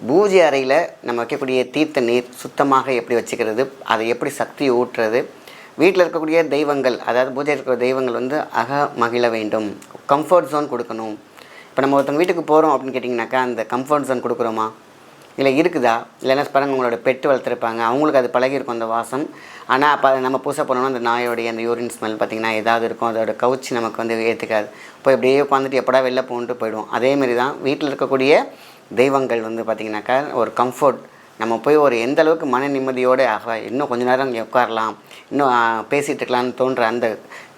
பூஜை அறையில் நம்ம வைக்கக்கூடிய தீர்த்த நீர் சுத்தமாக எப்படி வச்சுக்கிறது அதை எப்படி சக்தி ஊட்டுறது வீட்டில் இருக்கக்கூடிய தெய்வங்கள் அதாவது பூஜை இருக்கிற தெய்வங்கள் வந்து அக மகிழ வேண்டும் கம்ஃபர்ட் ஜோன் கொடுக்கணும். இப்போ நம்ம ஒருத்தவங்க வீட்டுக்கு போகிறோம் அப்படின்னு கேட்டிங்கனாக்கா அந்த கம்ஃபர்ட் ஜோன் கொடுக்குறோமா? இல்லை இருக்குதா? இல்லைன்னா பாருங்க உங்களோட பெட்டு வளர்த்துருப்பாங்க அவங்களுக்கு அது பழகியிருக்கும் அந்த வாசம். ஆனால் அப்போ நம்ம பூசை போனோம்னா அந்த நாயோடைய அந்த யூரின் ஸ்மெல் பார்த்திங்கன்னா ஏதாவது இருக்கும் அதோட கவுச்சி நமக்கு வந்து ஏற்றுக்காது இப்போ இப்படியே உட்காந்துட்டு எப்படா வெளில போன்ட்டு போயிடுவோம். அதேமாரி தான் வீட்டில் இருக்கக்கூடிய தெய்வங்கள் வந்து பார்த்திங்கனாக்கா ஒரு கம்ஃபர்ட் நம்ம போய் ஒரு எந்த அளவுக்கு மன நிம்மதியோடு ஆக இன்னும் கொஞ்ச நேரம் இங்கே உட்காரலாம். இன்னும் பேசிகிட்டு இருக்கலாம்னு தோன்ற அந்த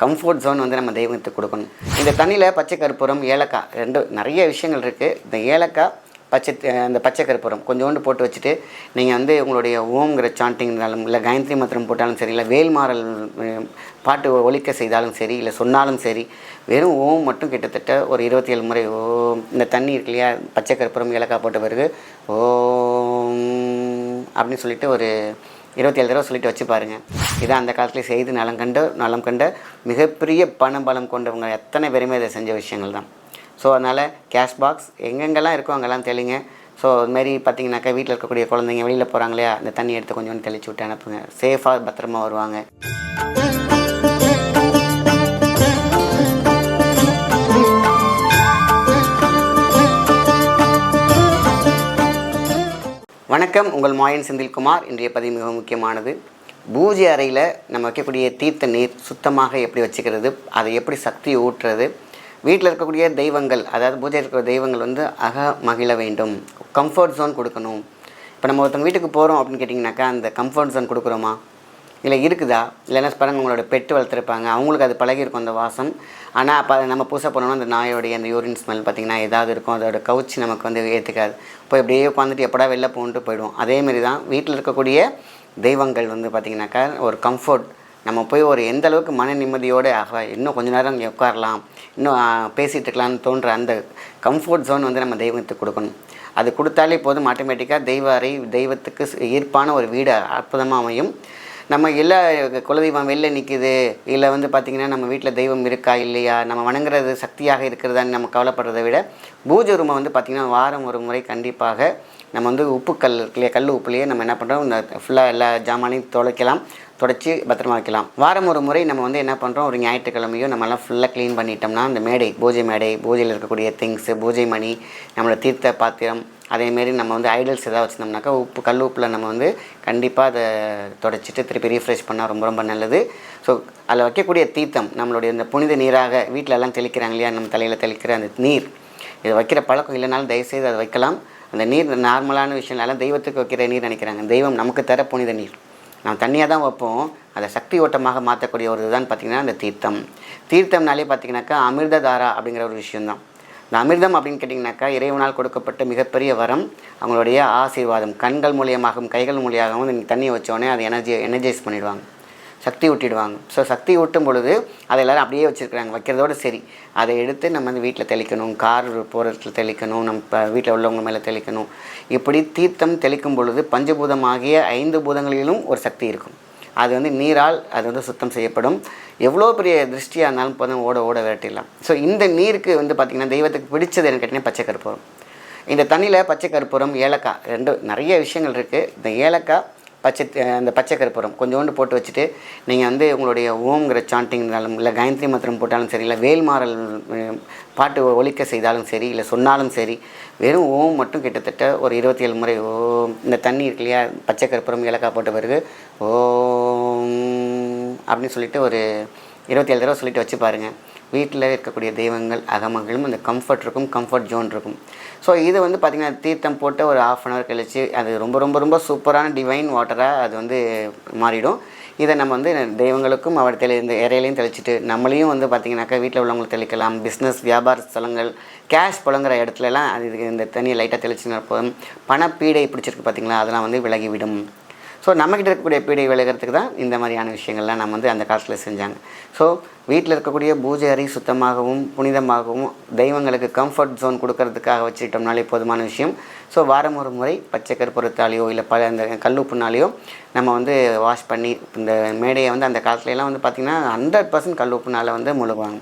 கம்ஃபர்ட் ஜோன் வந்து நம்ம தெய்வத்துக்கு கொடுக்கணும். இந்த தண்ணியில் பச்சை கற்பூரம் ஏலக்காய் ரெண்டு நிறைய விஷயங்கள் இருக்குது இந்த ஏலக்காய் பச்சை அந்த பச்சை கருப்பரம் கொஞ்சோண்டு போட்டு வச்சுட்டு நீங்கள் வந்து உங்களுடைய ஓம்ங்கிற சாண்டிங்னாலும் இல்லை காயத்ரி மந்திரம் போட்டாலும் சரி இல்லை வேல்மாறல் பாட்டு ஒழிக்க செய்தாலும் சரி இல்லை சொன்னாலும் சரி வெறும் ஓம் மட்டும் கிட்டத்தட்ட ஒரு இருபத்தி ஏழு முறை ஓம் இந்த தண்ணி இருக்கு இல்லையா பச்சை கருப்பரம் ஏலக்காய் போட்ட பிறகு ஓம் அப்படின்னு சொல்லிட்டு ஒரு இருபத்தி ஏழு தடவை சொல்லிட்டு வச்சு பாருங்கள் இதான் அந்த காலத்தில் செய்து நலம் கண்ட நலம் கண்ட மிகப்பெரிய பணம் பலம் கொண்டவங்க எத்தனை பேருமே இதை செஞ்ச விஷயங்கள் தான். ஸோ அதனால் கேஷ் பாக்ஸ் எங்கெங்கெல்லாம் இருக்கோ அங்கெல்லாம் தெளிங்க. ஸோ அதுமாரி பார்த்தீங்கன்னாக்கா வீட்டில் இருக்கக்கூடிய குழந்தைங்க வெளியில் போகிறாங்க இல்லையா அந்த தண்ணி எடுத்து கொஞ்சம் தெளிச்சு விட்டு அனுப்புங்க. சேஃபாக பத்திரமா வருவாங்க. வணக்கம் உங்கள் மாயன் செந்தில்குமார். இன்றைய பதிவு மிக முக்கியமானது. பூஜை அறையில் நம்ம வைக்கக்கூடிய தீர்த்த நீர் சுத்தமாக எப்படி வச்சுக்கிறது அதை எப்படி சக்தி ஊட்டுறது வீட்டில் இருக்கக்கூடிய தெய்வங்கள் அதாவது பூஜை இருக்கிற தெய்வங்கள் வந்து அக மகிழ வேண்டும். கம்ஃபர்ட் ஜோன் கொடுக்கணும். இப்போ நம்ம ஒருத்தவங்க வீட்டுக்கு போகிறோம் அப்படின்னு கேட்டிங்கனாக்கா அந்த கம்ஃபர்ட் ஜோன் கொடுக்குறோமா? இல்லை இருக்குதா? இல்லைன்னா ஸ்பரங்க உங்களோட பெட்டு வளர்த்துருப்பாங்க. அவங்களுக்கு அது பழகிருக்கும் அந்த வாசம். ஆனால் அப்போ நம்ம பூசை பண்ணோம்னா அந்த நாயோடைய அந்த யூரின் ஸ்மெல் பார்த்திங்கன்னா ஏதாவது இருக்கும். அதோட கவுச்சி நமக்கு வந்து ஏற்றுக்காது போய் அப்படியே உட்காந்துட்டு எப்படா வெளில போன்ட்டு போயிடுவோம். அதேமாரி தான் வீட்டில் இருக்கக்கூடிய தெய்வங்கள் வந்து பார்த்திங்கனாக்கா ஒரு கம்ஃபர்ட் நம்ம போய் ஒரு எந்த அளவுக்கு மன நிம்மதியோடு ஆக இன்னும் கொஞ்ச நேரம் இங்கே உட்காரலாம் இன்னும் பேசிகிட்டு இருக்கலாம்னு தோன்ற அந்த கம்ஃபர்ட் ஜோன் வந்து நம்ம தெய்வத்துக்கு கொடுக்கணும். அது கொடுத்தாலே போதும் ஆட்டோமேட்டிக்காக தெய்வ அறை தெய்வத்துக்கு ஈர்ப்பான ஒரு வீடு அற்புதமாக அமையும். நம்ம எல்லா குலதெய்வம் வெளில நிற்கிது இல்லை வந்து பார்த்திங்கன்னா நம்ம வீட்டில் தெய்வம் இருக்கா இல்லையா நம்ம வணங்குறது சக்தியாக இருக்கிறதான்னு நம்ம கவலைப்படுறதை விட பூஜை ரூமை வந்து பார்த்திங்கன்னா வாரம் ஒரு முறை கண்டிப்பாக நம்ம வந்து உப்பு கல் இல்லையா கல் உப்புலேயே நம்ம என்ன பண்ணுறோம் இந்த ஃபுல்லாக எல்லா ஜாமானையும் துளைக்கலாம். தொடச்சி பத்திரமா வைக்கலாம். வாரம் ஒரு முறை நம்ம வந்து என்ன பண்ணுறோம் ஒரு ஞாயிற்றுக்கிழமையும் நம்மலாம் ஃபுல்லாக க்ளீன் பண்ணிட்டோம்னா அந்த மேடை பூஜை மேடை பூஜையில் இருக்கக்கூடிய திங்ஸு பூஜை மணி நம்மளோட தீர்த்த பாத்திரம் அதேமாரி நம்ம வந்து ஐடல்ஸ் எதாவது வச்சுருந்தோம்னாக்கா உப்பு கல் உப்பில் நம்ம வந்து கண்டிப்பாக அதை தொடச்சிட்டு திருப்பி ரீஃப்ரெஷ் பண்ணால் ரொம்ப ரொம்ப நல்லது. ஸோ அதில் வைக்கக்கூடிய தீர்த்தம் நம்மளுடைய இந்த புனித நீராக வீட்டிலலாம் தெளிக்கிறாங்க இல்லையா? நம்ம தலையில் தெளிக்கிற அந்த நீர். இது வைக்கிற பழக்கம் இல்லைனாலும் தயவுசெய்து அதை வைக்கலாம். அந்த நீர் நார்மலான விஷயம்னால தெய்வத்துக்கு வைக்கிற நீர் நினைக்கிறாங்க. தெய்வம் நமக்கு தர புனித நீர். நாம் தண்ணியாக தான் வைப்போம். அதை சக்தி ஓட்டமாக மாற்றக்கூடிய ஒரு இதுதான் பார்த்திங்கன்னா அந்த தீர்த்தம். தீர்த்தம்னாலே பார்த்திங்கனாக்கா அமிர்ததாரா அப்படிங்கிற ஒரு விஷயந்தான் இந்த அமிர்தம் அப்படின்னு கேட்டிங்கனாக்கா இறைவனால் கொடுக்கப்பட்ட மிகப்பெரிய வரம். அவங்களுடைய ஆசீர்வாதம் கண்கள் மூலியமாகவும் கைகள் மூலியமாகவும் நீங்கள் தண்ணியை வச்சோடனே அதை எனர்ஜி எனர்ஜைஸ் பண்ணிடுவாங்க. சக்தி ஊட்டிடுவாங்க. ஸோ சக்தி ஊட்டும் பொழுது அதை எல்லோரும் அப்படியே வச்சுருக்குறாங்க. வைக்கிறதோட சரி. அதை எடுத்து நம்ம வந்து வீட்டில் தெளிக்கணும். கார் போகிறதுல தெளிக்கணும். நம்ம வீட்டில் உள்ளவங்க மேலே தெளிக்கணும். இப்படி தீர்த்தம் தெளிக்கும் பொழுது பஞ்சபூதமாகிய ஐந்து பூதங்களிலும் ஒரு சக்தி இருக்கும். அது வந்து நீரால் அது வந்து சுத்தம் செய்யப்படும். எவ்வளோ பெரிய திருஷ்டியாக இருந்தாலும் போதும் ஓட ஓட விரட்டிடலாம். ஸோ இந்த நீருக்கு வந்து பார்த்திங்கன்னா தெய்வத்துக்கு பிடிச்சது எனக்கு கேட்டிங்கன்னா பச்சை கற்பூரம் இந்த தண்ணியில் பச்சை கற்பூரம் ஏலக்காய் ரெண்டு நிறைய விஷயங்கள் இருக்குது இந்த ஏலக்காய் பச்சை அந்த பச்சை கற்பூரம் கொஞ்சோண்டு போட்டு வச்சுட்டு நீங்கள் வந்து உங்களுடைய ஓம்ங்கிற சாண்டிங்னாலும் இல்லை காயத்ரி மந்திரம் போட்டாலும் சரி இல்லை வேல்மாறல் பாட்டு ஒழிக்க செய்தாலும் சரி இல்லை சொன்னாலும் சரி வெறும் ஓம் மட்டும் கிட்டத்தட்ட ஒரு இருபத்தி ஏழு முறை ஓம் இந்த தண்ணி இருக்கு இல்லையா பச்சை கற்பூரம் ஏலக்காய் போட்ட பிறகு ஓம் அப்படின்னு சொல்லிட்டு ஒரு இருபத்தி ஏழு தடவை சொல்லிட்டு வச்சு பாருங்கள் வீட்டில் இருக்கக்கூடிய தெய்வங்கள் அகமங்களும் அந்த கம்ஃபர்ட் இருக்கும் கம்ஃபர்ட் ஜோன் இருக்கும். ஸோ இது வந்து பார்த்திங்கன்னா தீர்த்தம் போட்டு ஒரு ஆஃப் அன் ஹவர் கழிச்சு அது ரொம்ப ரொம்ப ரொம்ப சூப்பரான டிவைன் வாட்டராக அது வந்து மாறிடும். இதை நம்ம வந்து தெய்வங்களுக்கும் அவர் தெளி இந்த இறையிலையும் தெளிச்சிட்டு நம்மளையும் வந்து பார்த்திங்கனாக்கா வீட்டில் உள்ளவங்களுக்கு தெளிக்கலாம். பிஸ்னஸ் வியாபார ஸ்தலங்கள் கேஷ் புழங்குற இடத்துலலாம் அது இந்த தண்ணியை லைட்டாக தெளிச்சுன்னு போதும் பணப்பீடை பிடிச்சிருக்கு பார்த்தீங்களா அதெல்லாம் வந்து விலகிவிடும். ஸோ நம்மக்கிட்ட இருக்கக்கூடிய பீடை விலகிறதுக்கு தான் இந்த மாதிரியான விஷயங்கள்லாம் நம்ம வந்து அந்த காலத்தில் செஞ்சாங்க. ஸோ வீட்டில் இருக்கக்கூடிய பூஜை அறை சுத்தமாகவும் புனிதமாகவும் தெய்வங்களுக்கு கம்ஃபர்ட் ஜோன் கொடுக்கறதுக்காக வச்சுக்கிட்டோம்னாலே போதுமான விஷயம். ஸோ வாரம் ஒரு முறை பச்சை கற்பூரத்தாலேயோ இல்லை ப அந்த கல்லுப்புனாலேயோ நம்ம வந்து வாஷ் பண்ணி இந்த மேடையை வந்து அந்த காலத்துலலாம் வந்து பார்த்திங்கன்னா ஹண்ட்ரட் பர்சன்ட் கல்லுப்புனால் வந்து முழுகுவாங்க.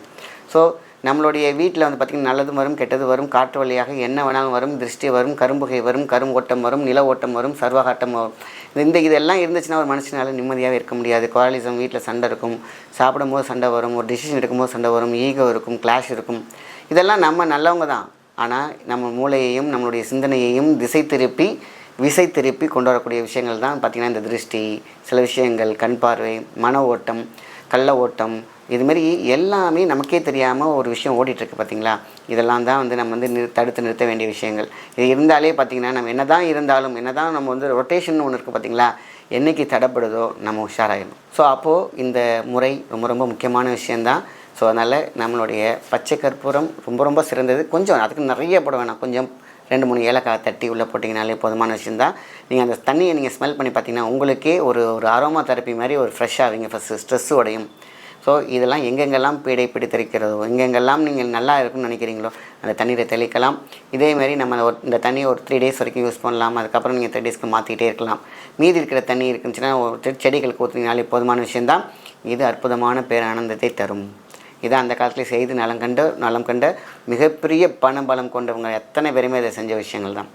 ஸோ நம்மளுடைய வீட்டில் வந்து பார்த்திங்கன்னா நல்லதும் வரும் கெட்டது வரும் காற்று வழியாக என்ன வேணாலும் வரும் திருஷ்டி வரும் கரும்புகை வரும் கருங்கோட்டம் ஓட்டம் வரும் நில ஓட்டம் வரும் சர்வகாட்டம் வரும். இந்த இதெல்லாம் இருந்துச்சுன்னா ஒரு மனுஷனால் நிம்மதியாகவே இருக்க முடியாது. குவாலிசம் வீட்டில் சண்டை இருக்கும். சாப்பிடும் போது சண்டை வரும். ஒரு டிசிஷன் எடுக்கும்போது சண்டை வரும். ஈகோ இருக்கும். கிளாஷ் இருக்கும். இதெல்லாம் நம்ம நல்லவங்க தான். ஆனால் நம்ம மூளையையும் நம்மளுடைய சிந்தனையையும் திசை திருப்பி விசை திருப்பி கொண்டு வரக்கூடிய விஷயங்கள் தான் பார்த்திங்கன்னா இந்த திருஷ்டி சில விஷயங்கள் கண் பார்வை மன ஓட்டம் கள்ள ஓட்டம் இதுமாரி எல்லாமே நமக்கே தெரியாமல் ஒரு விஷயம் ஓடிட்டுருக்கு பார்த்தீங்களா இதெல்லாம் தான் வந்து நம்ம வந்து நிறு தடுத்து நிறுத்த வேண்டிய விஷயங்கள். இது இருந்தாலே பார்த்திங்கன்னா நம்ம என்ன தான் இருந்தாலும் என்ன தான் நம்ம வந்து ரொட்டேஷன் ஒன்று இருக்குது பார்த்தீங்களா என்னைக்கு தடைப்படுதோ நம்ம உஷாராயிடும் ஸோ அப்போது இந்த முறை ரொம்ப ரொம்ப முக்கியமான விஷயந்தான் ஸோ அதனால் நம்மளுடைய பச்சை கற்பூரம் ரொம்ப ரொம்ப சிறந்தது. கொஞ்சம் அதுக்கு நிறைய போட வேணாம். கொஞ்சம் ரெண்டு மூணு ஏலக்காய் தட்டி உள்ளே போட்டிங்கனாலே போதுமான விஷயந்தான் நீங்கள் அந்த தண்ணியை நீங்கள் ஸ்மெல் பண்ணி பார்த்தீங்கன்னா உங்களுக்கே ஒரு ஒரு அரோமா தெரப்பி மாதிரி ஒரு ஃப்ரெஷ்ஷாக ஆவீங்க. ஃபஸ்ட்டு ஸ்ட்ரெஸ்ஸு உடையும் ஸோ இதெல்லாம் எங்கெங்கெல்லாம் பீடை பிடித்திருக்கிறதோ எங்கெங்கெல்லாம் நீங்கள் நல்லா இருக்குன்னு நினைக்கிறீங்களோ அந்த தண்ணீரை தெளிக்கலாம். இதேமாரி நம்ம ஒரு இந்த தண்ணியை ஒரு த்ரீ டேஸ் வரைக்கும் யூஸ் பண்ணலாம். அதுக்கப்புறம் நீங்கள் த்ரீ டேஸ்க்கு மாற்றிக்கிட்டே இருக்கலாம். மீதி இருக்கிற தண்ணி இருக்குச்சுன்னா ஒரு செடிகளுக்கு ஊற்றினாலே போதுமான விஷயந்தான் இது அற்புதமான பேரானந்தத்தை தரும். இதை அந்த காலத்தில் செய்து நலம் கண்டு நலம் கண்ட மிகப்பெரிய பணபலம் கொண்டவங்க எத்தனை பேருமே இதை செஞ்ச விஷயங்கள் தான்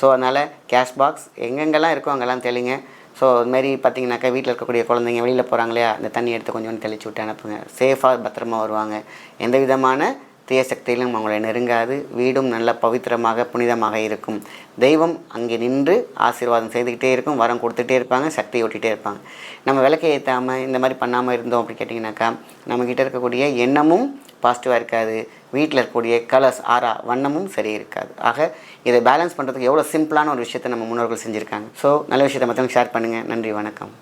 ஸோ அதனால் கேஷ் பாக்ஸ் எங்கெங்கெல்லாம் இருக்கோ அங்கெல்லாம் தெளிங்க. ஸோ அதுமாரி பார்த்தீங்கன்னாக்கா வீட்டில் இருக்கக்கூடிய குழந்தைங்க வெளியில் போகிறாங்க இல்லையா? அந்த தண்ணி எடுத்து கொஞ்சம் தெளிச்சு விட்டு அனுப்புங்க. சேஃபாக பத்திரமா வருவாங்க. எந்த விதமான தீய சக்தியிலும் அவங்களை நெருங்காது. வீடும் நல்ல பவித்திரமாக புனிதமாக இருக்கும். தெய்வம் அங்கே நின்று ஆசீர்வாதம் செய்துக்கிட்டே இருக்கும். வரம் கொடுத்துட்டே இருப்பாங்க சக்தி ஓட்டிகிட்டே இருப்பாங்க. நம்ம விளக்கை ஏற்றாமல் இந்த மாதிரி பண்ணாமல் இருந்தோம் அப்படி கேட்டிங்கனாக்கா நம்மக்கிட்ட இருக்கக்கூடிய எண்ணமும் பாசிட்டிவாக இருக்காது. வீட்டில் இருக்கக்கூடிய கலர்ஸ் ஆரா வண்ணமும் சரி இருக்காது. ஆக இதை பேலன்ஸ் பண்ணுறதுக்கு எவ்வளோ சிம்பிளான ஒரு விஷயத்தை நம்ம முன்னோர்கள் செஞ்சுருக்காங்க. ஸோ நல்ல விஷயத்தை மற்றவங்க ஷேர் பண்ணுங்கள் நன்றி வணக்கம்.